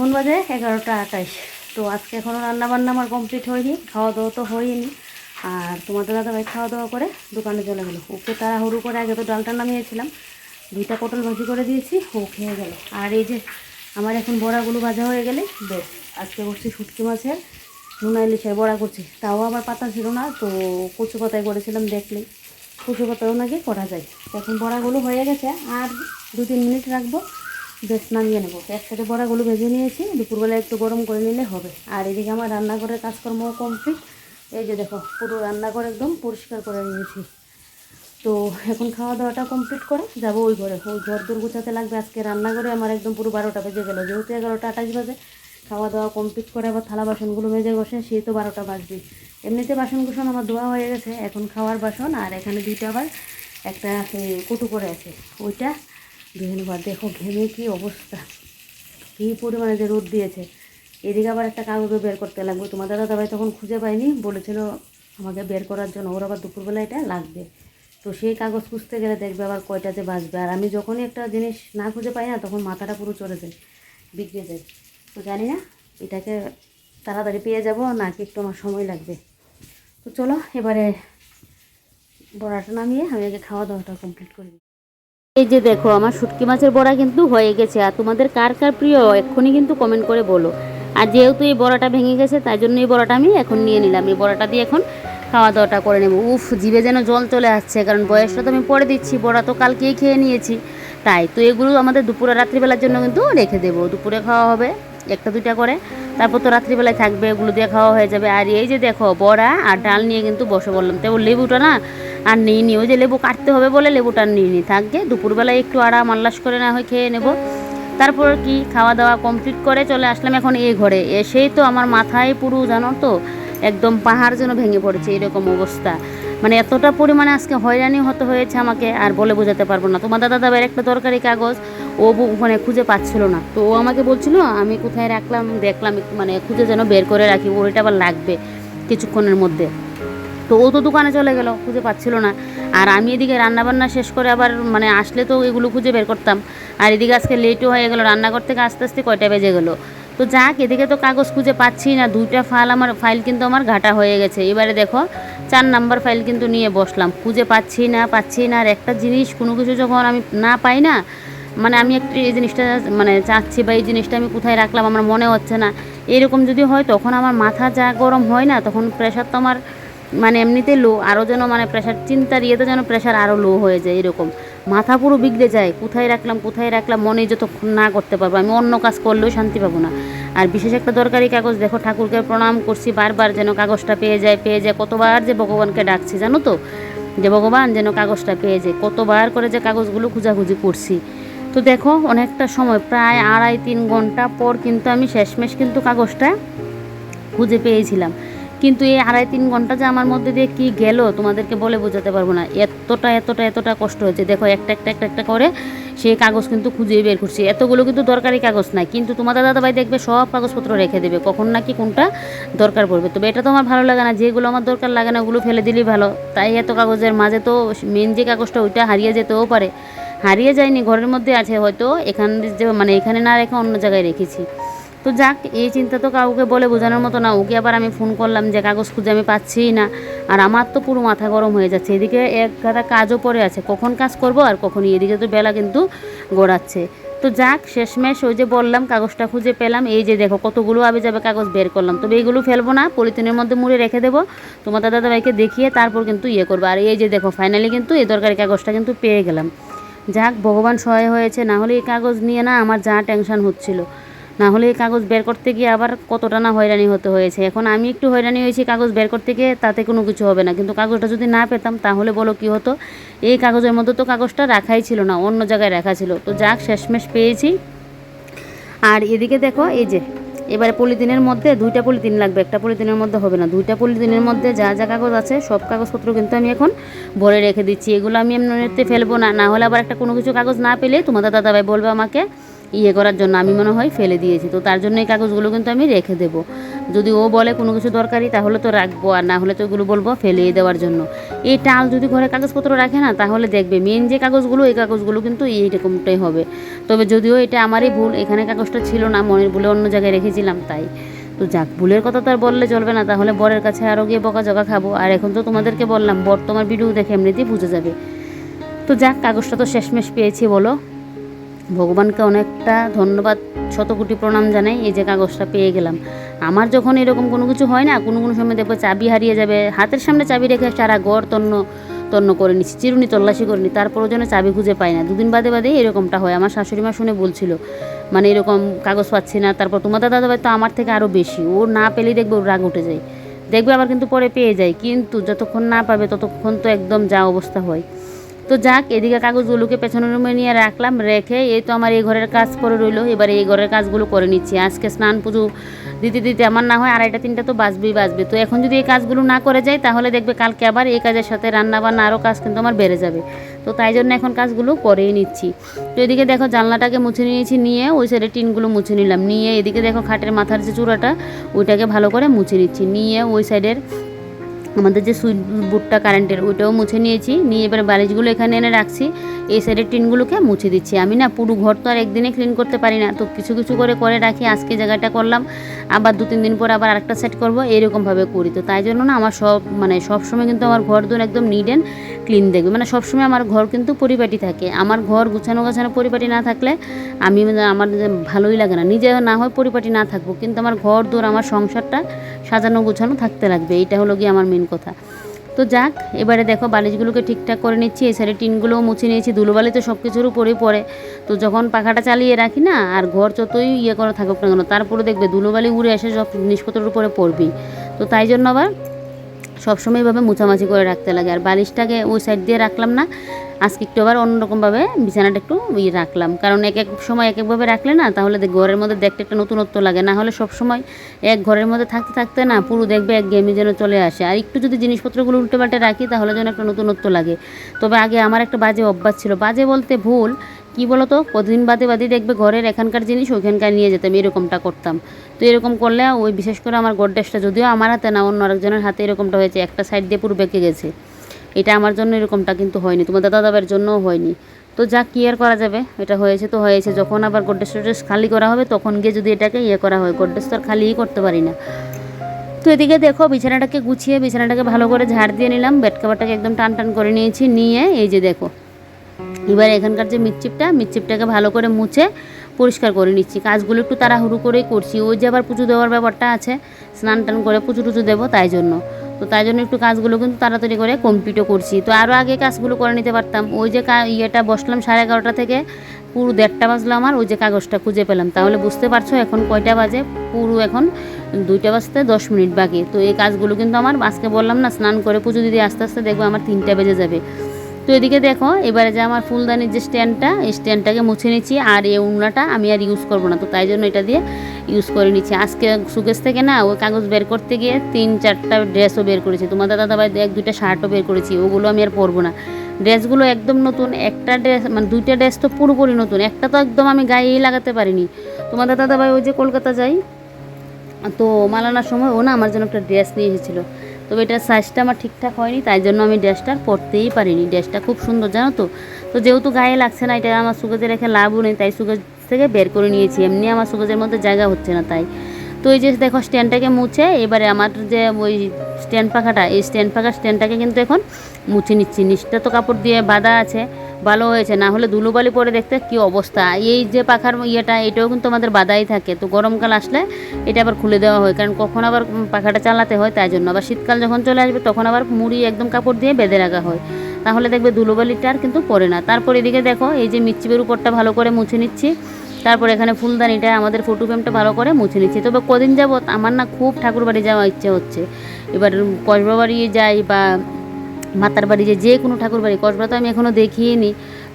এখন বাজে এগারোটা আঠাইশ তো আজকে এখনও রান্না বান্না আমার কমপ্লিট হয়নি খাওয়া দাওয়া তো হয়নি। আর তোমাদের দাদাভাই খাওয়া দাওয়া করে দোকানে চলে গেলো। ওকে তাড়াহুড়ো করে আগে তো ডালটা নামিয়েছিলাম, দুইটা পটল ভাজি করে দিয়েছি, ও খেয়ে গেল। আর এই যে আমার এখন বড়াগুলো ভাজা হয়ে গেলে, বেশ, আজকে করছি শুটকি মাছের, নুনা ইলিশের বড়া করছি। তাও আমার পাতা ছিল না, তো কচু পাতায় করেছিলাম দেখলেই। কচু পাতাও নাকি করা যায়। এখন বড়াগুলো হয়ে গেছে, আর দু তিন মিনিট রাখব। বেশ নামিয়ে নেব। একসাথে বড়াগুলো ভেজে নিয়েছি, দুপুরবেলা একটু গরম করে নিলে হবে। আর এদিকে আমার রান্নাঘরের কাজকর্ম কমপ্লিট এই যে দেখো, পুরো রান্নাঘর একদম পরিষ্কার করে নিয়েছি। তো এখন খাওয়া দাওয়াটা কমপ্লিট করে যাব ওই ঘরে। ওই ঘর দূর গুছাতে লাগবে আজকে রান্নাঘরে, আমার একদম পুরো বারোটা বেজে গেলো। যেহেতু এগারোটা আঠাশ বাজে, খাওয়া দাওয়া কমপ্লিট করে আবার থালা বাসনগুলো মেজে বসে সেই তো বারোটা বাজবে। এমনিতে বাসন কুসন আমার ধোয়া হয়ে গেছে, এখন খাওয়ার বাসন, আর এখানে দুইটা আবার একটা কটু করে আছে। ওইটা নেবার দেখো ঘেমে কি অবস্থা। কী পরিমাণে যে রোদ দিয়েছে। এদিকে আবার একটা কাগজও বের করতে লাগবে। তোমার দাদা দাবাই তখন খুঁজে পাইনি বলেছিল আমাকে বের করার জন্য। ওর আবার দুপুরবেলা এটা লাগবে। তো সেই কাগজ খুঁজতে গেলে দেখবে আবার কয়টা যে বাঁচবে। আর আমি যখনই একটা জিনিস না খুঁজে পাই না, তখন মাথাটা পুরো চড়ে যায়, বিগড়ে যায়। তো জানি না, এটাকে তাড়াতাড়ি পেয়ে যাব, নাকি একটু আমার সময় লাগবে। তো চলো, এবারে বড়াটা নামিয়ে আমি আগে খাওয়া দাওয়াটা কমপ্লিট করি এই যে দেখো, আমার শুটকি মাছের বড়া কিন্তু হয়ে গেছে। আর তোমাদের কার কার প্রিয়, এক্ষুনি কিন্তু কমেন্ট করে বলো। আর যেহেতু এই বড়াটা ভেঙে গেছে, তাই জন্য এই বড়াটা আমি এখন নিয়ে নিলাম। এই বড়াটা দিয়ে এখন খাওয়া দাওয়াটা করে নেব। উফ, জিভে যেন জল চলে আসছে, কারণ বয়সটা তো আমি পরে দিচ্ছি, বড়া তো কালকেই খেয়ে নিয়েছি। তাই তো এগুলো আমাদের দুপুরে, রাত্রিবেলার জন্য কিন্তু রেখে দেবো। দুপুরে খাওয়া হবে। একটা, দুইটা করে। তারপর তো রাত্রিবেলায় থাকবে এগুলো দিয়ে খাওয়া হয়ে যাবে। আর এই যে দেখো, বড়া আর ডাল নিয়ে কিন্তু বসে বললাম তো লেবুটা না আর নিই নি ওই যে লেবু কাটতে হবে বলে লেবুটা নিই নি থাকবে দুপুরবেলায় একটু আরাম, আল্লাস করে না হয় খেয়ে নেব। তারপর কি খাওয়া দাওয়া কমপ্লিট করে চলে আসলাম এখন এই ঘরে। এসেই তো আমার মাথায় পুরো, জানো তো, একদম পাহাড় যেন ভেঙে পড়েছে, এরকম অবস্থা। মানে এতটা পরিমাণে আজকে হয়রানি হতে হয়েছে আমাকে আর বলে বোঝাতে পারব না। তোমার দাদা দাবার একটা দরকারি কাগজ, ও মানে খুঁজে পাচ্ছিল না। তো ও আমাকে বলছিল, আমি কোথায় রাখলাম? দেখলাম মানে খুঁজে যেন বের করে রাখি ওর এটা আবার লাগবে কিছুক্ষণের মধ্যে। তো ও তো দোকানে চলে গেল, খুঁজে পাচ্ছিল না। আর আমি এদিকে রান্নাবান্না শেষ করে আবার মানে আসলে তো এগুলো খুঁজে বের করতাম। আর এদিকে আজকে লেটও হয়ে গেলো, রান্নাঘর থেকে আস্তে আস্তে কয়টা বেজে গেলো। তো যাক, এদিকে তো কাগজ খুঁজে পাচ্ছি না। দুইটা ফাইল আমার ফাইল কিন্তু আমার ঘাটা হয়ে গেছে। এবারে দেখো, চার নাম্বার ফাইল কিন্তু নিয়ে বসলাম। খুঁজে পাচ্ছি না পাচ্ছি না। আর একটা জিনিস, কোনো কিছু যখন আমি না পাই না মানে আমি একটু এই জিনিসটা মানে চাচ্ছি বা এই জিনিসটা আমি কোথায় রাখলাম, আমার মনে হচ্ছে না। এরকম যদি হয়, তখন আমার মাথা যা গরম হয় না, তখন প্রেশার তো আমার মানে এমনিতে লো আরও যেন মানে প্রেশার চিন্তার ইয়েতে যেন প্রেশার আরও লো হয়ে যায় এরকম। মাথা পুরো বিগড়ে যায়। কোথায় রাখলাম কোথায় রাখলাম মনে যতক্ষণ না করতে পারব। আমি অন্য কাজ করলেও শান্তি পাবো না। আর বিশেষ একটা দরকারি কাগজ, দেখো, ঠাকুরকে প্রণাম করছি, বারবার যেন কাগজটা পেয়ে যায় পেয়ে যায়। কতবার যে ভগবানকে ডাকছি, জানো তো? যে ভগবান যেন কাগজটা পেয়ে যায়। কতবার করে যে কাগজগুলো খোঁজাখুঁজি করছি। তো দেখো, অনেকটা সময়, প্রায় আড়াই, তিন ঘণ্টা পর কিন্তু আমি শেষমেশ কিন্তু কাগজটা খুঁজে পেয়েছিলাম। কিন্তু এই আড়াই তিন ঘণ্টা যে আমার মধ্যে দিয়ে কি গেল, তোমাদেরকে বলে বোঝাতে পারব না। এতটা এতটা এতটা কষ্ট হয়েছে। দেখো, একটা একটা একটা একটা করে সেই কাগজ কিন্তু খুঁজে বের করছি। এতগুলো কিন্তু দরকারি কাগজ নাই। কিন্তু তোমাদের দাদাভাই দেখবে সব কাগজপত্র রেখে দেবে। কখন নাকি কোনটা দরকার পড়বে। তবে এটা তো আমার ভালো লাগে না। যেগুলো আমার দরকার লাগে না, ওগুলো ফেলে দিলেই ভালো। তাই এত কাগজের মাঝে তো মেন যে কাগজটা, ওইটা হারিয়ে যেতেও পারে। হারিয়ে যায়নি, ঘরের মধ্যে আছে। হয়তো এখানে যে মানে এখানে না রেখে অন্য জায়গায় রেখেছি। তো যাক, এই চিন্তা তো কাউকে বলে বোঝানোর মতো না। ওকে আবার আমি ফোন করলাম যে কাগজ খুঁজে আমি পাচ্ছিই না। আর আমার তো পুরো মাথা গরম হয়ে যাচ্ছে। এদিকে এক গাদা কাজও পড়ে আছে। কখন কাজ করব আর কখন এদিকে তো বেলা কিন্তু গড়াচ্ছে। তো যাক, শেষমেশ ওই যে বললাম, কাগজটা খুঁজে পেলাম। এই যে দেখো, কতগুলো আবে যাবে কাগজ বের করলাম। তবে এইগুলো ফেলব না, পলিথিনের মধ্যে মুড়ে রেখে দেবো। তোমার দাদা দাদাভাইকে দেখিয়ে তারপর কিন্তু ইয়ে করব। আর এই যে দেখো ফাইনালি কিন্তু এই দরকারি কাগজটা কিন্তু পেয়ে গেলাম। যাক, ভগবান সহায় হয়েছে। না হলে এই কাগজ নিয়ে না আমার যা টেনশন হচ্ছিল। না হলে এই কাগজ বের করতে গিয়ে আবার কতটা না হয়রানি হতে হয়েছে। এখন আমি একটু হয়রানি হয়েছি কাগজ বের করতে গিয়ে, তাতে কোনো কিছু হবে না। কিন্তু কাগজটা যদি না পেতাম, তাহলে বলো কি হতো? এই কাগজের মধ্যে তো কাগজটা রাখাই ছিল না, অন্য জায়গায় রাখা ছিল। তো যাক, শেষমেশ পেয়েছি। আর এদিকে দেখো, এই যে, এবারে পলিথিনের মধ্যে দুইটা পলিথিন লাগবে। একটা পলিথিনের মধ্যে হবে না, দুইটা পলিথিনের মধ্যে যা যা কাগজ আছে, সব কাগজপত্র কিন্তু আমি এখন ভরে রেখে দিচ্ছি। এগুলো আমি এমনিতে ফেলব না না হলে আবার একটা কোনো কিছু কাগজ না পেলে তোমাদের দাদাভাই বলবে আমাকে ইয়ে করার জন্য আমি মনে হয় ফেলে দিয়েছি। তো তার জন্য এই কাগজগুলো কিন্তু আমি রেখে দেবো। যদি ও বলে কোনো কিছু দরকারি, তাহলে তো রাখব। আর না হলে তো ওগুলো বলব ফেলিয়ে দেওয়ার জন্য। এই টাল যদি ঘরে কাগজপত্র রাখে না, তাহলে দেখবে মেন যে কাগজগুলো, এই কাগজগুলো কিন্তু এইরকমটাই হবে। তবে যদিও এটা আমারই ভুল, এখানে কাগজটা ছিল না, মনের ভুলে অন্য জায়গায় রেখেছিলাম তাই। তো যাক, ভুলের কথা তো আর বললে চলবে না, তাহলে বরের কাছে আরও গিয়ে বকাঝকা খাব। আর এখন তো তোমাদেরকে বললাম, বর তোমার ভিডিও দেখে এমনিতেই বুঝে যাবে। তো যাক, কাগজটা তো শেষমেশ পেয়েছি বলো। ভগবানকে অনেকটা ধন্যবাদ শত কোটি প্রণাম জানাই, এই যে কাগজটা পেয়ে গেলাম। আমার যখন এরকম কোনো কিছু হয় না, কোনো কোনো সময় দেখব চাবি হারিয়ে যাবে, হাতের সামনে চাবি রেখে সারা গড় তন্ন তন্ন করে নিচ্ছি, চিরুনি তল্লাশি করে নি তারপরও যেন চাবি খুঁজে পাই না। দুদিন বাদে বাদেই এরকমটা হয়, আমার শাশুড়ি মা শুনে বলছিল মানে এরকম কাগজ পাচ্ছি না, তারপর তোমাদের দাদা ভাই তো আমার থেকে আরও বেশি, ও না পেলেই দেখবে ওর রাগ উঠে যায়। দেখবে আবার কিন্তু পরে পেয়ে যায়, কিন্তু যতক্ষণ না পাবে ততক্ষণ তো একদম যা অবস্থা হয়। তো যাক, এদিকে কাগজগুলোকে পেছনের রুমে নিয়ে রাখলাম, রেখে এই তো আমার এই ঘরের কাজ করে রইল। এবার এই ঘরের কাজগুলো করে নিচ্ছি। আজকে স্নান পুজো দিতে দিতে আমার না হয় আড়াইটা তিনটা তো বাজবেই বাজবে। তো এখন যদি এই কাজগুলো না করে যাই, তাহলে দেখবে কালকে আবার এই কাজের সাথে রান্না বান্না আরও কাজ কিন্তু আমার বেড়ে যাবে। তো তাই জন্য এখন কাজগুলো করেই নিচ্ছি। তো এদিকে দেখো জানলাটাকে মুছে নিয়েছি, নিয়ে ওই সাইডে টিনগুলো মুছে নিলাম। নিয়ে এদিকে দেখো খাটের মাথার যে চূড়াটা, ওইটাকে ভালো করে মুছে নিচ্ছি। নিয়ে ওই সাইডের আমাদের যে সুইচ বোর্ডটা কারেন্টের, ওইটাও মুছে নিয়েছি। নিয়ে এবার বালিশগুলো এখানে এনে রাখছি। এই সাইডের টিনগুলোকে মুছে দিচ্ছি। আমি না পুরো ঘর তো আর একদিনে ক্লিন করতে পারি না। তো কিছু কিছু করে করে রাখি। আজকে জায়গাটা করলাম। আবার দু, তিন দিন পর আবার আরেকটা সেট করব। এরকমভাবে করি। তো তাই জন্য না আমার সব মানে সব সময় কিন্তু আমার ঘর দোর একদম নিট অ্যান্ড ক্লিন দেখবে। মানে সবসময় আমার ঘর কিন্তু পরিপাটি থাকে। আমার ঘর গুছানো, গাছানো পরিপাটি না থাকলে আমি মানে আমার ভালোই লাগে না। নিজে না হয় পরিপাটি না থাকব। কিন্তু আমার ঘর দোর আমার সংসারটা সাজানো, গোছানো থাকতে লাগবে। এটা হলো গিয়ে আমার মেন কথা। তো যাক, এবারে দেখো বালিশগুলোকে ঠিকঠাক করে নিচ্ছি, এই সাইডে টিনগুলোও মুছে নিয়েছি, ধুলোবালি তো সব কিছুর উপরেই পড়ে। তো যখন পাখাটা চালিয়ে রাখি না, আর ঘর যতই ইয়ে করা থাকুক না কেন, তারপরে দেখবে ধুলোবালি উড়ে এসে সব জিনিসপত্রের উপরে পড়বি তো তাই জন্য আবার সবসময় এইভাবে মোছামাছি করে রাখতে লাগে। আর বালিশটাকে ওই সাইড দিয়ে রাখলাম না, আজকে একটু আবার অন্যরকমভাবে বিছানাটা একটু ইয়ে রাখলাম। কারণ এক এক সময় এক একভাবে রাখলে না, তাহলে ঘরের মধ্যে দেখতে একটা নতুনত্ব লাগে। না হলে সব সময় এক ঘরের মধ্যে থাকতে থাকতে না পুরো দেখবে এক গেমি যেন চলে আসে। আর একটু যদি জিনিসপত্রগুলো উল্টে পাল্টে রাখি, তাহলে যেন একটা নতুনত্ব লাগে। তবে আগে আমার একটা বাজে অভ্যাস ছিল। বাজে বলতে ভুল কি বলতো? কদিন বাদে বাদে দেখবে ঘরের এখানকার জিনিস ওইখানকার নিয়ে যেতাম, এরকমটা করতাম। তো এরকম করলে ওই বিশেষ করে আমার গডডেসটা যদিও আমার হাতে না, অন্য আরেকজনের হাতে এরকমটা হয়েছে, একটা সাইড দিয়ে পুরো বেঁকে গেছে। এটা আমার জন্য এরকমটা কিন্তু হয়নি, তোমাদের দাদাবের জন্যও হয়নি। তো যা কি আর করা যাবে? এটা হয়েছে তো হয়েছে, যখন আবার গডডেস টডেস খালি করা হবে, তখন গিয়ে যদি এটাকে ইয়ে করা হয় গডডেস তো আর খালিই করতে পারি না। তো এদিকে দেখো, বিছানাটাকে গুছিয়ে, বিছানাটাকে ভালো করে ঝাড় দিয়ে নিলাম, বেড কাভারটাকে একদম টান টান করে নিয়েছি, নিয়ে এই যে দেখো এবার এখানকার যে মিটচিপটা মিটচিপটাকে ভালো করে মুছে পরিষ্কার করে নিচ্ছি। কাজগুলো একটু তাড়াহুড়ো করেই করছি। ওই যে আবার পুজো দেওয়ার ব্যাপারটা আছে, স্নান টান করে পুজো টুজো দেবো তাই জন্য। তো তাই জন্য একটু কাজগুলো কিন্তু তাড়াতাড়ি করে কমপ্লিটও করছি। তো আরও আগে কাজগুলো করে নিতে পারতাম। ওই যে ইয়েটা বসলাম সাড়ে এগারোটা থেকে, পুরো দেড়টা বাজলো আমার, ওই যে কাগজটা খুঁজে পেলাম। তাহলে বুঝতে পারছ এখন কয়টা বাজে? পুরো এখন দুইটা বাজতে দশ মিনিট বাকি। তো এই কাজগুলো কিন্তু আমার, আজকে বললাম না, স্নান করে পুজো দিদি আস্তে আস্তে দেখব আমার তিনটা বেজে যাবে। তো এদিকে দেখো, এবারে যে আমার ফুলদানির যে স্ট্যান্ডটা, এই স্ট্যান্ডটাকে মুছে নিচ্ছি, আর এই উন্নাটা আমি আর ইউজ করব না। তো তাই জন্য এটা দিয়ে ইউজ করে নিচ্ছি। আজকে সুকেশ থেকে না ওই কাগজ বের করতে গিয়ে তিন চারটা ড্রেসও বের করেছি। তোমাদের দাদা ভাই এক, দুইটা শার্টও বের করেছি, ওগুলো আমি আর পরবো না। ড্রেসগুলো একদম নতুন, একটা ড্রেস মানে দুইটা ড্রেস তো পুরোপুরি নতুন, একটা তো একদম আমি গায়েই লাগাতে পারিনি। তোমাদের দাদা ভাই ওই যে কলকাতা যাই, তো মালানার সময় ও না আমার জন্য একটা ড্রেস নিয়ে এসেছিল। তবে এটার সাইজটা আমার ঠিকঠাক হয়নি, তাই জন্য আমি ড্রেসটা পরতেই পারিনি। ড্রেসটা খুব সুন্দর, জানো তো? তো যেহেতু গায়ে লাগছে না, এটা আমার সুগেজে রেখে লাভও নেই, তাই সুগেজ থেকে বের করে নিয়েছি। এমনি আমার সুগেজের মধ্যে জায়গা হচ্ছে না তাই। তো এই যে দেখো, স্ট্যান্ডটাকে মুছে, এবারে আমার যে ওই স্ট্যান্ড পাখাটা, এই স্ট্যান্ড পাখার স্ট্যান্ডটাকে কিন্তু এখন মুছে নিচ্ছি। নিচটা তো কাপড় দিয়ে বাঁধা আছে। ভালো হয়েছে, না হলে ধুলোবালি পরে দেখতে কি অবস্থা। এই যে পাখার ইয়েটা, এটাও কিন্তু আমাদের বাধাই থাকে। তো গরমকাল আসলে এটা আবার খুলে দেওয়া হয়, কারণ কখন আবার পাখাটা চালাতে হয় তাই জন্য। আবার শীতকাল যখন চলে আসবে, তখন আবার মুড়ি একদম কাপড় দিয়ে বেঁধে রাখা হয়। তাহলে দেখবে ধুলোবালিটা আর কিন্তু পড়ে না। তারপর এদিকে দেখো, এই যে মিচ্ছিবের উপরটা ভালো করে মুছে নিচ্ছি। তারপর এখানে ফুলদানিটা, আমাদের ফটো ফ্রেমটা ভালো করে মুছে নিচ্ছি। তবে কদিন যাবত আমার না খুব ঠাকুর বাড়ি যাওয়া ইচ্ছে হচ্ছে। এবার কসবা বাড়ি যাই বা মাতার বাড়ি যে যে কোনো ঠাকুর বাড়ি, কসবা তো আমি এখনও দেখিয়ে নি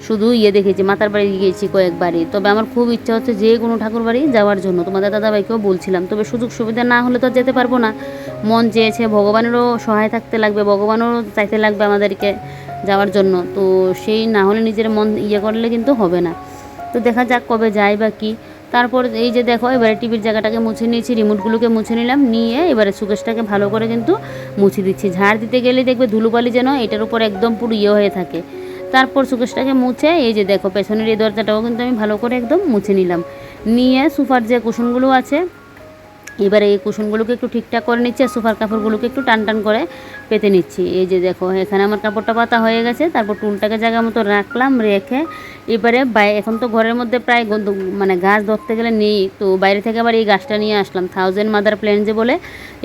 শুধু ইয়ে দেখেছি, মাতার বাড়ি গিয়েছি কয়েকবারই। তবে আমার খুব ইচ্ছা হচ্ছে যে কোনো ঠাকুর বাড়ি যাওয়ার জন্য। তোমাদের দাদাভাইকেও বলছিলাম, তবে সুযোগ সুবিধা না হলে তো যেতে পারব না। মন চেয়েছে ভগবানেরও সহায় থাকতে লাগবে ভগবানেরও চাইতে লাগবে আমাদেরকে যাওয়ার জন্য। তো সেই না হলে নিজের মন ইয়ে করলে কিন্তু হবে না। তো দেখা যাক কবে যাই বা কি। তারপর এই যে দেখো, এবারে টিভির জায়গাটাকে মুছে নিয়েছি রিমোটগুলোকে মুছে নিলাম, নিয়ে এবারে সুকেশটাকে ভালো করে কিন্তু মুছে দিচ্ছি। ঝাড় দিতে গেলে দেখবে ধুলোবালি যেন এটার উপর একদম পুরো ইয়ে হয়ে থাকে। তারপর সুকেশটাকে মুছে, এই যে দেখো, পেছনের এই দরজাটাও কিন্তু আমি ভালো করে একদম মুছে নিলাম। নিয়ে সুফার যে কুশনগুলো আছে এবারে এই কুশনগুলোকে একটু ঠিকঠাক করে নিচ্ছি আর সোফার কাপড়গুলোকে একটু টান টান করে পেতে নিচ্ছি। এই যে দেখো, এখানে আমার কাপড়টা পাতা হয়ে গেছে, তারপর টুলটাকে জায়গা মতো রাখলাম, রেখে এবারে বাই এখন তো ঘরের মধ্যে প্রায় মানে গাছ ধরতে গেলে নেই, তো বাইরে থেকে আবার এই গাছটা নিয়ে আসলাম থাউজেন্ড মাদার প্ল্যান যে বলে,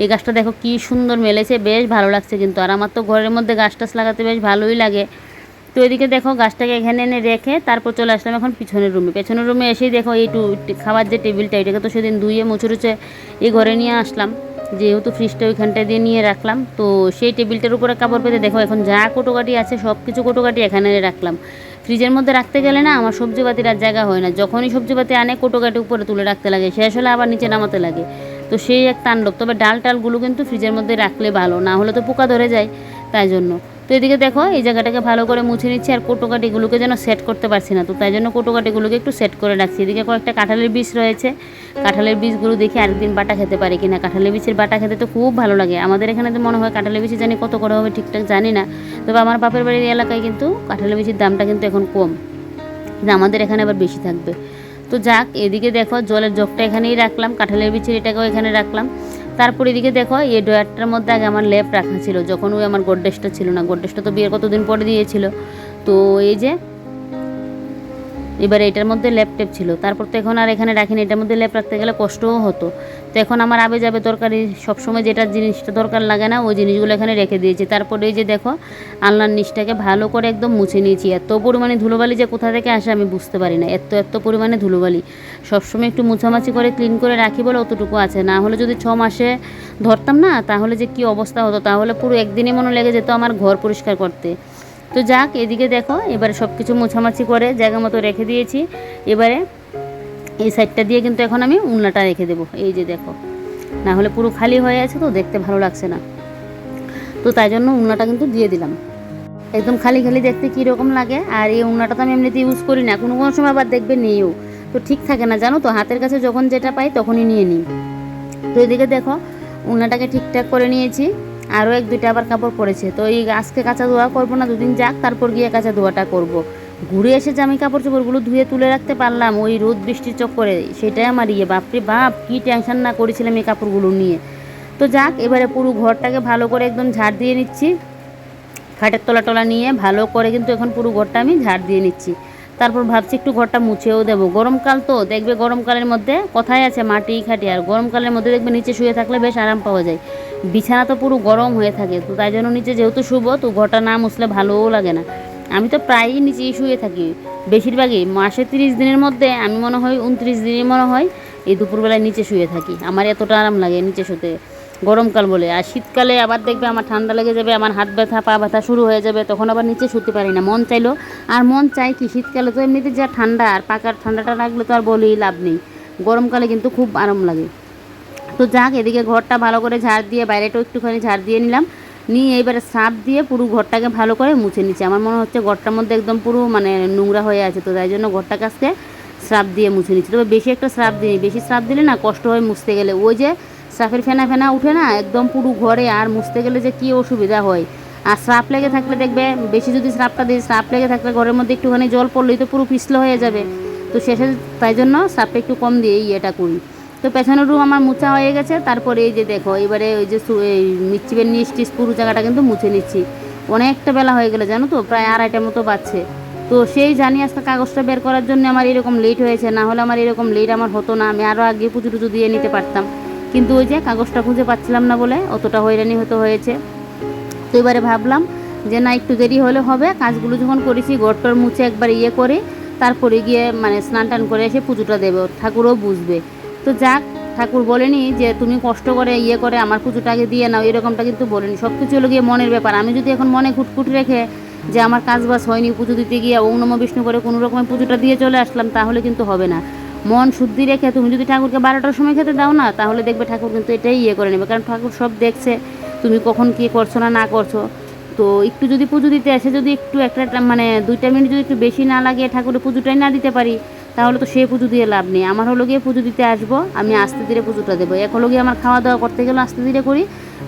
এই গাছটা দেখো কি সুন্দর মেলেছে, বেশ ভালো লাগছে কিন্তু, আর আমার তো ঘরের মধ্যে গাছ টাছ লাগাতে বেশ ভালোই লাগে। তো এদিকে দেখো গাছটাকে এখানে এনে রেখে তারপর চলে আসলাম এখন পিছনের রুমে। পেছনের রুমে এসেই দেখো এই খাবার যে টেবিলটা, এটাকে তো সেদিন ধুয়ে মুচুরুচে এই ঘরে নিয়ে আসলাম। যেহেতু ফ্রিজটা ওইখানটা দিয়ে নিয়ে রাখলাম, তো সেই টেবিলটার উপরে কাপড় পেতে দেখো এখন যা কোটোকাটি আছে সব কিছু কোটোকাটি এখানে রাখলাম। ফ্রিজের মধ্যে রাখতে গেলে না আমার সবজি পাতির আর জায়গা হয় না। যখনই সবজি পাতি আনে, কোটোকাটি উপরে তুলে রাখতে লাগে, শেষ হলে আবার নিচে নামাতে লাগে। তো সেই এক তাণ্ডব। তবে ডাল টালগুলো কিন্তু ফ্রিজের মধ্যে রাখলে ভালো, না হলে তো পোকা ধরে যায় তাই জন্য। এদিকে দেখো, এই জায়গাটাকে ভালো করে মুছে নিচ্ছি আর কোটোকাটিগুলোকে যেন সেট করতে পারছি না। তো তাই জন্য কোটোকাটিগুলোকে একটু সেট করে রাখছি। এদিকে কয়েকটা কাঁঠালের বীজ রয়েছে। কাঁঠালের বীজগুলো দেখি আরেকদিন বাটা খেতে পারি কিনা। কাঁঠালের বীজের বাটা খেতে তো খুব ভালো লাগে। আমাদের এখানে তো মনে হয় কাঁঠালের বীজ জানি কত করে হবে ঠিকঠাক জানি না। তবে আমার বাপের বাড়ির এলাকায় কিন্তু কাঁঠালের বীজের দামটা কিন্তু এখন কম। কিন্তু আমাদের এখানে আবার বেশি থাকবে। তো যাক, এদিকে দেখো, জলের জগটা এখানেই রাখলাম। কাঁঠালের বিচির এটাকেও এখানে রাখলাম। তারপর এদিকে দেখো, এই ড্রয়ারটার মধ্যে আগে আমার লেপ রাখা ছিল, যখন ওই আমার গোড্রেসটা ছিল না। গোড্রেসটা তো বিয়ের কতদিন পরে দিয়েছিল। তো এই যে এবারে এটার মধ্যে ল্যাপটপ ছিল। তারপর তো এখন আর এখানে রাখিনি। এটার মধ্যে ল্যাপ রাখতে গেলে কষ্টও হতো। তো এখন আমার আবে যাবে তরকারি সবসময় যেটা জিনিসটা দরকার লাগে না, ওই জিনিসগুলো এখানে রেখে দিয়েছি। তারপরে এই যে দেখো, আলনার নিচটাকে ভালো করে একদম মুছে নিয়েছি। এত পরিমাণে ধুলোবালি যে কোথা থেকে আসে আমি বুঝতে পারি না। এত এত পরিমাণে ধুলোবালি। সবসময় একটু মুছামাছি করে ক্লিন করে রাখি বলে অতটুকু আছে। না হলে যদি ছ মাসে ধরতাম না, তাহলে যে কি অবস্থা হতো? তাহলে পুরো একদিনে মনে লেগে যেত আমার ঘর পরিষ্কার করতে। তো যাক, এদিকে দেখো, এবারে সব কিছু মোছামাছি করে জায়গা মতো রেখে দিয়েছি। এবারে এই সাইডটা দিয়ে কিন্তু এখন আমি উন্নাটা রেখে দেবো। এই যে দেখো, না হলে পুরো খালি হয়ে আছে তো, দেখতে ভালো লাগছে না। তো তাই জন্য উন্নাটা কিন্তু দিয়ে দিলাম। একদম খালি খালি দেখতে কীরকম লাগে, আর এই উন্নাটা তো আমি এমনিতে ইউজ করি না, কোনো কোনো সময় আবার দেখবে নেইও তো ঠিক থাকে না, জানো তো, হাতের কাছে যখন যেটা পাই তখনই নিয়ে নিই। তো এদিকে দেখো উন্নাটাকে ঠিকঠাক করে নিয়েছি। আরও এক দুইটা আবার কাপড় পড়েছে তো এই আজকে কাঁচা ধোয়া করব না, দুদিন যাক, তারপর গিয়ে কাঁচা ধোয়াটা করব। ঘুরে এসে যে আমি কাপড় চোপড়গুলো ধুয়ে তুলে রাখতে পারলাম, ওই রোদ বৃষ্টির চক্করে, সেটাই আমার ইয়ে বাপরে বাপ, কী টেনশন না করেছিলাম এই কাপড়গুলো নিয়ে। তো যাক, এবারে পুরো ঘরটাকে ভালো করে একদম ঝাড় দিয়ে নিচ্ছি। খাটের তলা টলা নিয়ে ভালো করে কিন্তু এখন পুরো ঘরটা আমি ঝাড় দিয়ে নিচ্ছি। তারপর ভাবছি একটু ঘরটা মুছেও দেবো। গরমকাল তো, দেখবে গরমকালের মধ্যে কথাই আছে, মাটি খাটি, আর গরমকালের মধ্যে দেখবে নিচে শুয়ে থাকলে বেশ আরাম পাওয়া যায়। বিছানা তো পুরো গরম হয়ে থাকে, তো তাই জন্য নিচে যেহেতু শুভ তো ঘরটা না মুছলে ভালোও লাগে না। আমি তো প্রায়ই নিচেই শুয়ে থাকি। বেশিরভাগই মাসে তিরিশ দিনের মধ্যে, আমি মনে হয় উনত্রিশ দিনই মনে হয় এই দুপুরবেলায় নিচে শুয়ে থাকি। আমার এতটা আরাম লাগে নিচে শুতে। গরমকাল বলে। আর শীতকালে আবার দেখবে আমার ঠান্ডা লেগে যাবে, আমার হাত ব্যথা, পা ব্যথা শুরু হয়ে যাবে, তখন আবার নিচে শুতে পারি না, মন চাইলো। আর মন চাই কি, শীতকালে তো এমনিতে যা ঠান্ডা, আর পাকার ঠান্ডাটা লাগলে তো আর বলেই লাভ নেই। গরমকালে কিন্তু খুব আরাম লাগে। তো যাক, এদিকে ঘরটা ভালো করে ঝাড় দিয়ে, বাইরেটাও একটুখানি ঝাড় দিয়ে নিলাম। নিয়ে এবারে সাপ দিয়ে পুরো ঘরটাকে ভালো করে মুছে নিচ্ছে। আমার মনে হচ্ছে ঘরটার মধ্যে একদম পুরো মানে নোংরা হয়ে আছে তো, তাই জন্য ঘরটাকে আজকে স্রাপ দিয়ে মুছে নিচ্ছি। তবে বেশি একটা স্রাপ দিই বেশি স্রাপ দিলে না কষ্ট হয় মুছতে গেলে। ওই যে স্রাফের ফেনা ফেনা উঠে না একদম পুরো ঘরে আর মুছতে গেলে যে কী অসুবিধা হয়। আর স্রাপ লেগে থাকলে দেখবে, বেশি যদি স্রাপটা দিই স্রাপ লেগে থাকলে ঘরের মধ্যে একটুখানি জল পড়লেই তো পুরো পিছলো হয়ে যাবে। তো শেষে তাই জন্য স্রাপটা একটু কম দিয়ে ইয়েটা করি। তো পেছনের রুম আমার মুছা হয়ে গেছে, তারপরে এই যে দেখো, এবারে ওই যে মিচ্ছিবের নিচ টিস পুরো জায়গাটা কিন্তু মুছে নিচ্ছি। অনেকটা বেলা হয়ে গেলে, জানো তো? প্রায় আড়াইটার মতো বাজছে। তো সেই জানি আজকে কাগজটা বের করার জন্য আমার এরকম লেট হয়েছে, না হলে আমার এরকম লেট আমার হতো না, আমি আরও আগে পুজো টুজো দিয়ে নিতে পারতাম। কিন্তু ওই যে কাগজটা খুঁজে পাচ্ছিলাম না বলে অতটা হয়রানি হতে হয়েছে। তো এবারে ভাবলাম যে না, একটু দেরি হলে হবে। কাজগুলো যখন করেছি গড়টর মুছে একবার ইয়ে করে তারপরে গিয়ে মানে স্নান টান করে এসে পুজোটা দেবে। ঠাকুরও বুঝবে। তো যাক, ঠাকুর বলেনি যে তুমি কষ্ট করে ইয়ে করে আমার পুজোটা আগে দিয়ে নাও, এরকমটা কিন্তু বলেনি। সব কিছু হলো গিয়ে মনের ব্যাপার। আমি যদি এখন মনে খুটখুট রেখে যে আমার কাজ বাজ হয়নি, পুজো দিতে গিয়ে নম বিষ্ণু করে কোনো রকমের পুজোটা দিয়ে চলে আসলাম, তাহলে কিন্তু হবে না। মন শুদ্ধি রেখে তুমি যদি ঠাকুরকে বারোটার সময় খেতে দাও না, তাহলে দেখবে ঠাকুর কিন্তু এটাই ইয়ে করে নেবে। কারণ ঠাকুর সব দেখছে, তুমি কখন কী করছ না না করছ। তো একটু যদি পুজো দিতে এসে যদি একটু একটা মানে দুইটা মিনিট যদি একটু বেশি না লাগে ঠাকুরের পুজোটাই না দিতে পারি, তাহলে তো সে পুজো দিয়ে লাভ নেই। আমার হলো গিয়ে পুজো দিতে আসব, আমি আস্তে ধীরে পুজোটা দেবো। এক হলো গিয়ে আমার খাওয়া দাওয়া করতে গেলে, আস্তে ধীরে করি,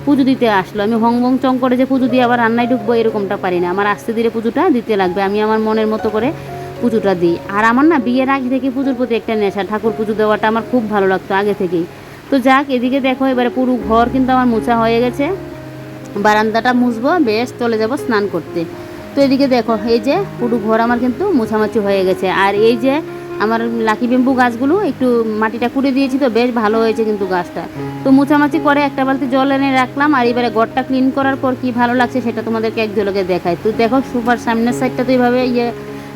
পুজো দিতে আসলো। আমি হং বং চং করে যে পুজো দিয়ে আবার রান্নায় ঢুকবো, এরকমটা পারি না। আমার আস্তে ধীরে পুজোটা দিতে লাগবে। আমি আমার মনের মতো করে পুজোটা দিই। আর আমার না বিয়ের আগে থেকে পুজোর প্রতি একটা নেশা। ঠাকুর পুজো দেওয়াটা আমার খুব ভালো লাগতো আগে থেকেই। তো যাক, এদিকে দেখো, এবারে পুরো ঘর কিন্তু আমার মোছা হয়ে গেছে। বারান্দাটা মুছবো, বেশ, চলে যাব স্নান করতে। তো এদিকে দেখো, এই যে পুরো ঘর আমার কিন্তু মোছামাছি হয়ে গেছে। আর এই যে আমার লাকি বেম্বু গাছগুলো একটু মাটিটা কুড়ে দিয়েছি তো, বেশ ভালো হয়েছে কিন্তু গাছটা। তো মোছামাছি করে একটা বালতি জল এনে রাখলাম। আর এবারে ঘরটা ক্লিন করার পর কি ভালো লাগছে সেটা তোমাদেরকে এক ঝলকে দেখায় তো দেখো, সুপার সামনের সাইডটা তো এইভাবে ইয়ে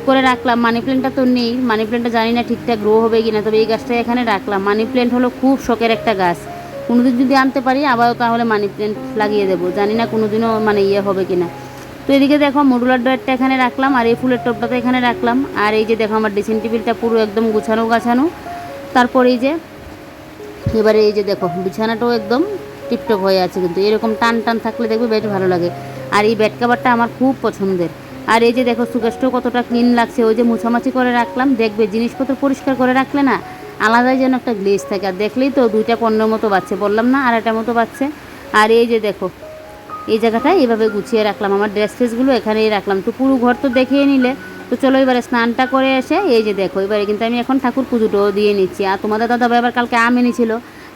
করে রাখলাম। মানি প্ল্যান্টটা তো নেই। মানি প্ল্যান্টটা জানি না ঠিকঠাক গ্রো হবে কিনা, তবে এই গাছটা এখানে রাখলাম। মানি প্ল্যান্ট হলো খুব শখের একটা গাছ। কোনোদিন যদি আনতে পারি, আবারও তাহলে মানি প্ল্যান্ট লাগিয়ে দেবো। জানি না কোনোদিনও মানে ইয়ে হবে কিনা। তো এদিকে দেখো মডুলার ডয়ারটা এখানে রাখলাম, আর এই ফুলের টপটা তো এখানে রাখলাম। আর এই যে দেখো, আমার ড্রেসিং টেবিলটা পুরো একদম গুছানো গাছানো। তারপর এই যে, এবারে এই যে দেখো, বিছানাটাও একদম টিপটপ হয়ে আছে কিন্তু। এরকম টান টান থাকলে দেখবে বেশ ভালো লাগে। আর এই বেড কাভারটা আমার খুব পছন্দের। আর এই যে দেখো সুকেশটাও কতটা ক্লিন লাগছে, ওই যে মুছামাছি করে রাখলাম, দেখবে জিনিসপত্র পরিষ্কার করে রাখলে না আলাদাই যেন একটা গ্লেজ থাকে। আর দেখলেই তো দুইটা পণ্যের মতো বাচ্চে বললাম না আর একটা মতো বাচ্চে আর এই যে দেখো, এই জায়গাটা এইভাবে গুছিয়ে রাখলাম আমার ড্রেস ফ্রেসগুলো এখানেই রাখলাম। তো পুরো ঘর তো দেখিয়ে নিলে। তো চলো এবারে স্নানটা করে এসে, এই যে দেখো, এবারে কিন্তু আমি এখন ঠাকুর পুজোটাও দিয়ে নিচ্ছি। আর তোমাদের দাদা ভাই আবার কালকে আম এনেছিল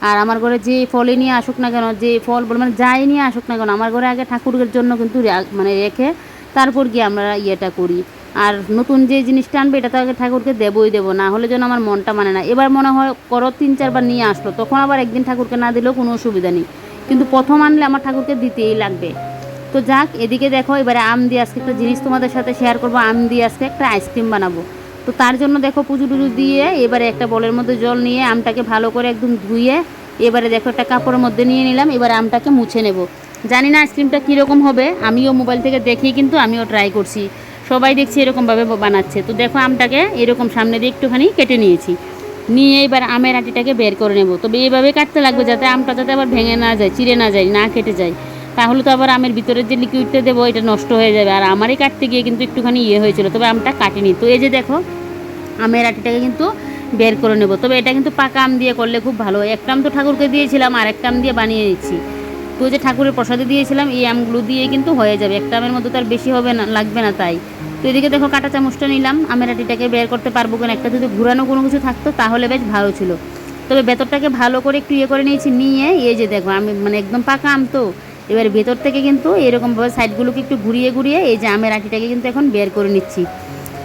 আর আমার ঘরে যে ফলই নিয়ে আসুক না কেন, যে ফল বল মানে যাই নিয়ে আসুক না কেন, আমার ঘরে আগে ঠাকুরের জন্য কিন্তু মানে রেখে তারপর গিয়ে আমরা ইয়েটা করি। আর নতুন যে জিনিসটা আনবে এটা তো ঠাকুরকে দেবই দেবো, না হলে যেন আমার মনটা মানে না। এবার মনে হয় করো তিন চারবার নিয়ে আসলো, তখন আবার একদিন ঠাকুরকে না দিলেও কোনো অসুবিধা নেই। কিন্তু প্রথম আনলে আমার ঠাকুরকে দিতেই লাগবে। তো যাক, এদিকে দেখো, এবারে আম দিয়ে আজকে একটা জিনিস তোমাদের সাথে শেয়ার করব। আম দিয়ে আজকে একটা আইসক্রিম বানাবো। তো তার জন্য দেখো পুজো টুজো দিয়ে এবারে একটা বলের মধ্যে জল নিয়ে আমটাকে ভালো করে একদম ধুয়ে, এবারে দেখো একটা কাপড়ের মধ্যে নিয়ে নিলাম। এবারে আমটাকে মুছে নেব। জানি না আইসক্রিমটা কীরকম হবে, আমিও মোবাইল থেকে দেখি কিন্তু আমিও ট্রাই করছি। সবাই দেখছি এরকমভাবে বানাচ্ছে। তো দেখো আমটাকে এরকম সামনে দিয়ে একটুখানি কেটে নিয়েছি। নিয়ে এবার আমের আটিটাকে বের করে নেব। তবে এইভাবে কাটতে লাগবে যাতে আমটা যাতে আবার ভেঙে না যায়, চিড়ে না যায়, না কেটে যায়। তাহলে তো আবার আমের ভিতরের যে লিকুইডটা দেবো, এটা নষ্ট হয়ে যাবে। আর আমারই কাটতে গিয়ে কিন্তু একটুখানি ইয়ে হয়েছিল, তবে আমটা কাটিনি। তো এই যে দেখো, আমের আটিটাকে কিন্তু বের করে নেব। তবে এটা কিন্তু পাকা আম দিয়ে করলে খুব ভালো একটা আম তো ঠাকুরকে দিয়েছিলাম আর একটা আম দিয়ে বানিয়ে নিচ্ছি তো ওই যে ঠাকুরের প্রসাদে দিয়েছিলাম, এই আমগুলো দিয়ে কিন্তু হয়ে যাবে। একটা আমের মধ্যে তো আর বেশি হবে না, লাগবে না তাই। তো এদিকে দেখো কাঁটা চামচটা নিলাম, আমের আটিটাকে বের করতে পারব কিনা, একটা যদি ঘুরানো কোনো কিছু থাকতো তাহলে বেশ ভালো ছিল। তবে ভেতরটাকে ভালো করে একটু ইয়ে করে নিয়েছি, নিয়ে এই যে দেখো, আমি মানে একদম পাকা আম তো। এবার ভেতর থেকে কিন্তু এরকমভাবে সাইডগুলোকে একটু ঘুরিয়ে ঘুরিয়ে এই যে আমের আটিটাকে কিন্তু এখন বের করে নিচ্ছি।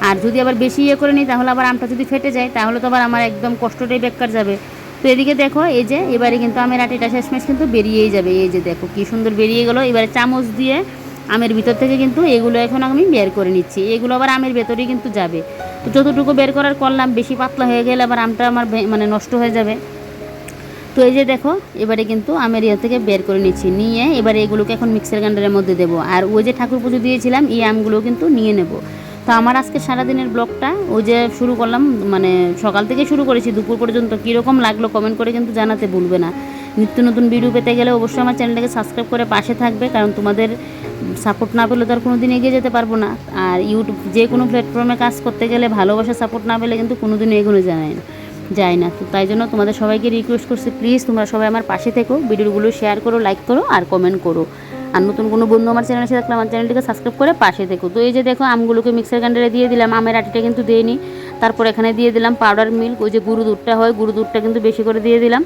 আর যদি আবার বেশি ইয়ে করে নিই, তাহলে আবার আমটা যদি ফেটে যায়, তাহলে তো আবার আমার একদম কষ্টটাই বেকার যাবে। তো এদিকে দেখো, এই যে, এবারে কিন্তু আমের আটিটা শেষমেশ কিন্তু বেরিয়েই যাবে। এই যে দেখো, কি সুন্দর বেরিয়ে গেলো। এবারে চামচ দিয়ে আমের ভিতর থেকে কিন্তু এগুলো এখন আমি বের করে নিচ্ছি। এগুলো আবার আমের ভেতরেই কিন্তু যাবে। তো যতটুকু বের করার করলাম, বেশি পাতলা হয়ে গেলে আবার আমটা আমার মানে নষ্ট হয়ে যাবে। তো এই যে দেখো, এবারে কিন্তু আমের ইয়ে থেকে বের করে নিচ্ছি। নিয়ে এবারে এগুলোকে এখন মিক্সার গ্রাইন্ডারের মধ্যে দেবো। আর ওই যে ঠাকুর পুজো দিয়েছিলাম, এই আমগুলো কিন্তু নিয়ে নেব। তো আমার আজকে সারাদিনের ব্লগটা, ওই যে শুরু করলাম মানে সকাল থেকে শুরু করেছি, দুপুর পর্যন্ত কীরকম লাগল কমেন্ট করে কিন্তু জানাতে ভুলবে না। নিত্য নতুন ভিডিও পেতে গেলে অবশ্যই আমার চ্যানেলটাকে সাবস্ক্রাইব করে পাশে থাকবে, কারণ তোমাদের সাপোর্ট না পেলে তো আর কোনো দিন এগিয়ে যেতে পারব না। আর ইউটিউব যে কোনো প্ল্যাটফর্মে কাজ করতে গেলে ভালোবাসা সাপোর্ট না পেলে কিন্তু কোনো দিন এগোনো যায় না যায় না। তো তাই জন্য তোমাদের সবাইকে রিকোয়েস্ট করছি প্লিজ তোমরা সবাই আমার পাশে থেকো ভিডিওগুলো শেয়ার করো লাইক করো, আর কমেন্ট করো। আর নতুন কোনো বন্ধু আমার চ্যানেল থাকলে আমার চ্যানেলটিকে সাবস্ক্রাইব করে পাশে দেখো তো এই যে দেখো, আমগুলোকে মিক্সার গ্রাইন্ডারে দিয়ে দিলাম। আমের আটিটা কিন্তু দিইনি। তারপর এখানে দিয়ে দিলাম পাউডার মিল্ক ওই যে গুঁড়ো দুধটা হয়, গুঁড়ো দুধটা কিন্তু বেশি করে দিয়ে দিলাম।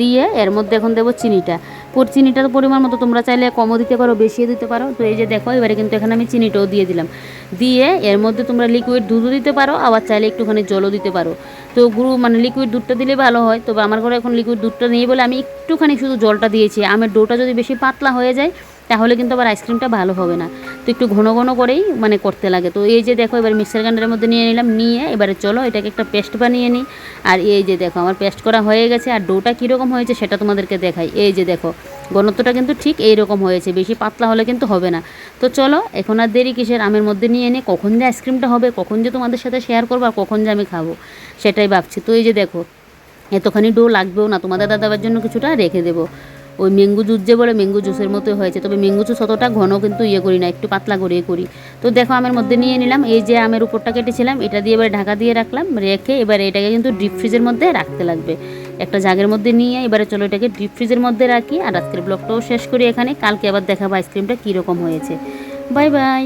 দিয়ে এর মধ্যে এখন দেবো চিনিটা। চিনিটার পরিমাণ মতো তোমরা চাইলে কমও দিতে পারো, বেশিও দিতে পারো। তো এই যে দেখো, এবারে কিন্তু এখানে আমি চিনিটাও দিয়ে দিলাম। দিয়ে এর মধ্যে তোমরা লিকুইড দুধও দিতে পারো, আবার চাইলে একটুখানি জলও দিতে পারো। তো গুরু মানে লিকুইড দুধটা দিলে ভালো হয়। তবে আমার ঘরে এখন লিকুইড দুধটা নেই বলে আমি একটুখানি শুধু জলটা দিয়েছি। আমের ডোটা যদি বেশি পাতলা হয়ে যায় তাহলে কিন্তু আবার আইসক্রিমটা ভালো হবে না। তো একটু ঘন ঘন করেই মানে করতে লাগে। তো এই যে দেখো এবার মিক্সার গ্রাইন্ডারের মধ্যে নিয়ে নিলাম, নিয়ে এবারে চলো এটাকে একটা পেস্ট বানিয়ে নিই। আর এই যে দেখো আমার পেস্ট করা হয়ে গেছে, আর ডোটা কীরকম হয়েছে সেটা তোমাদেরকে দেখাই। এই যে দেখো, ঘনত্বটা কিন্তু ঠিক এই রকম হয়েছে, বেশি পাতলা হলে কিন্তু হবে না। তো চলো, এখন আর দেরি কিসের? আমের মধ্যে নিয়ে এনে কখন যে আইসক্রিমটা হবে, কখন যে তোমাদের সাথে শেয়ার করব, আর কখন যে আমি খাব, সেটাই ভাবছি। তো এই যে দেখো, এতখানি ডো লাগবেও না, তোমাদের দাদাবার জন্য কিছুটা রেখে দেবো। ওই ম্যাঙ্গো জুস যে বলে ম্যাঙ্গো জুসের মতো হয়েছে। তবে ম্যাঙ্গো জুস অতটা ঘন কিন্তু ইয়ে করি না, একটু পাতলা করে করি। তো দেখো আমের মধ্যে নিয়ে নিলাম, এই যে আমের উপরটা কেটেছিলাম, এটা দিয়ে এবার ঢাকা দিয়ে রাখলাম, রেখে এবার এটাকে কিন্তু ডিপ ফ্রিজের মধ্যে রাখতে লাগবে। একটা জাগের মধ্যে নিয়ে এবারে চলো এটাকে ডিপ ফ্রিজের মধ্যে রাখি, আর আজকের ব্লগটাও শেষ করি এখানে। কালকে আবার দেখাবো আইসক্রিমটা কীরকম হয়েছে। Bye bye